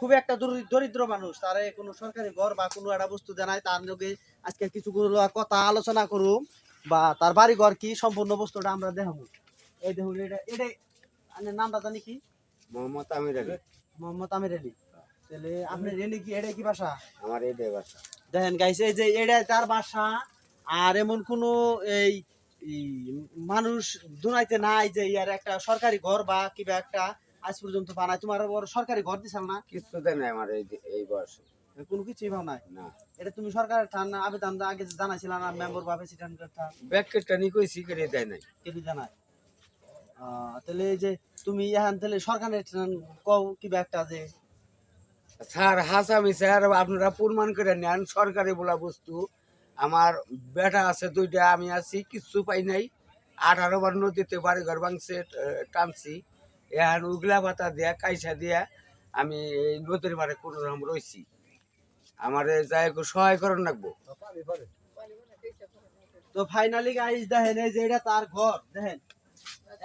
খুব একটা দরিদ্র মানুষ তারে কোনো সরকারি ঘর বা কোনো একটা বস্তু দেয় তার লগে আজকে কিছু কথা আলোচনা করুম বা তার বাড়ি ঘর কি সম্পূর্ণ বস্তুটা আমরা দেখাবো। এই দেখুন এটা এটা নামটা জানি কি? মোহাম্মদ আমির আলী। মোহাম্মদ আমির আলী। তাহলে আপনি রেনি কি এটা কি ভাষা? আমার এই দেয় বাসা দেখেন গাইছে এই যে এটা তার বাসা আর এমন কোনো এই মানুষ দুনাইতে নাই যে ইয়ার একটা সরকারি ঘর বা কিবা একটা আজ পর্যন্ত বানায়। তোমার বড় সরকারি ঘর দিছাল না? কিছু দেয় নাই আমার এই এই বয়সে। কোনো কিছুই ভাব নাই? না। এটা তুমি সরকারের ঠান আবেদন আগে জানাইছিল না মেম্বার বা প্রেসিডেন্টের ঠান? ব্যাগকেটটা নিয়ে কইছি করে দেয় নাই। কিছু জানাই আহ, তাহলে এই যে তুমি এখন তাহলে সরকারের ঠান কও কি একটা যে? স্যার হাসামি স্যার আপনারা প্রমাণ করে নেন সরকারি বলা বস্তু। আমার বেটা আছে দুইটা আমি আছি কিচ্ছু পাই নাই। আঠারো বার নদীতে বাড়ি ঘর ভাঙছে টানছি। এখন উগলা পাতা দিয়া, কাইসা দিয়া আমি এই নদীর বারে কোনো রকম রয়েছি আমার যাই সহায় করেন রাখব তো ফাইনালি গাইস দেখেন এই যে এটা তার ঘর, দেখেন।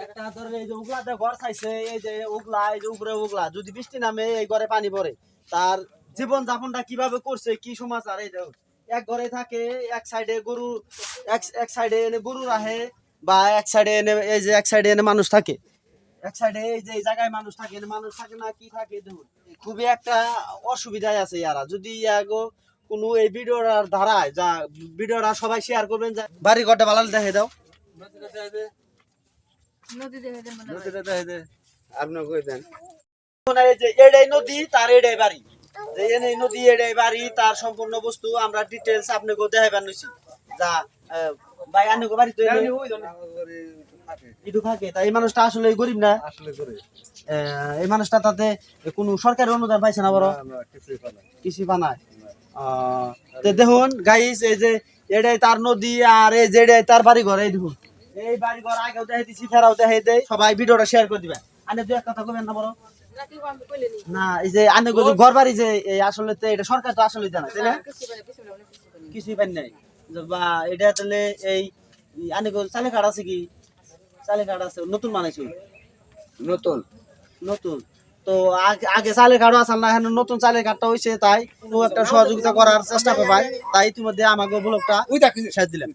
একটা ধরে এই যে উগলাতে ঘর চাইছে, এই যে উগলা, এই যে উপরে উগলা, যদি বৃষ্টি নামে এই ঘরে পানি পড়ে, তার জীবন যাপনটা কীভাবে করছে, কি সমাচার, এই দেখুন এক ঘরে থাকে, এক সাইডে গরু, এক এক সাইডে এনে গরু রাখে, বা এক সাইডে এনে, এই যে এক সাইডে এনে মানুষ থাকে। এক সাইডে এই যে জায়গায় মানুষ থাকে মানুষ থাকে না কি থাকে? দেখুন খুবই একটা অসুবিধায় আছে ইয়ারা। যদি ইয়াগো কোনো এই ভিডিওর ধারায় যা ভিডিওটা সবাই শেয়ার করবেন যা বাড়ি ঘরটা ভালো দেখে দাও দেখে আপনি কই দেন। এই যে এটাই নদী তার এটাই বাড়ি। যে এই নদী এটাই বাড়ি তার সম্পূর্ণ বস্তু আমরা ডিটেলস আপনাকে দেখাইবার নিছি। যা ভাই আনুকে বাড়ি তো ইটু থাকে তাই এই মানুষটা আসলে গরিব না? আসলে করে এই মানুষটা তাতে কোনো সরকারি অনুদান পাইছে না বড়? আমরা কিছুই পাই বানায় দেখুন গাইস এই যে এটাই তার নদী আর এই যে এটাই তার বাড়ি ঘর এই দেখুন। এই বাড়ি ঘর আগেও দেখাই দিছি ফেরাও দেখাই দেয় সবাই ভিডিওটা শেয়ার করে দিবেন। আনে দু এক কথা কবেন না বড়? নি। এই যে আনে যে ঘর বাড়ি যে এই আসলে তো এটা সরকার তো আসলে জানা তাই না? কিছুই পাই নাই। বা এটা তাহলে এই এই আনে গো চালে কাঠ আছে কি? চালে কাঠ আছে নতুন বানাইছো? নতুন। নতুন। তো আগে আগে চালের কার্ড আছে না এখন নতুন চালের কাঠটা হয়েছে তাই। একটা সহযোগিতা করার চেষ্টা করবাই। তাই ইতিমধ্যে আমাকে ব্লকটা শেষ দিলাম।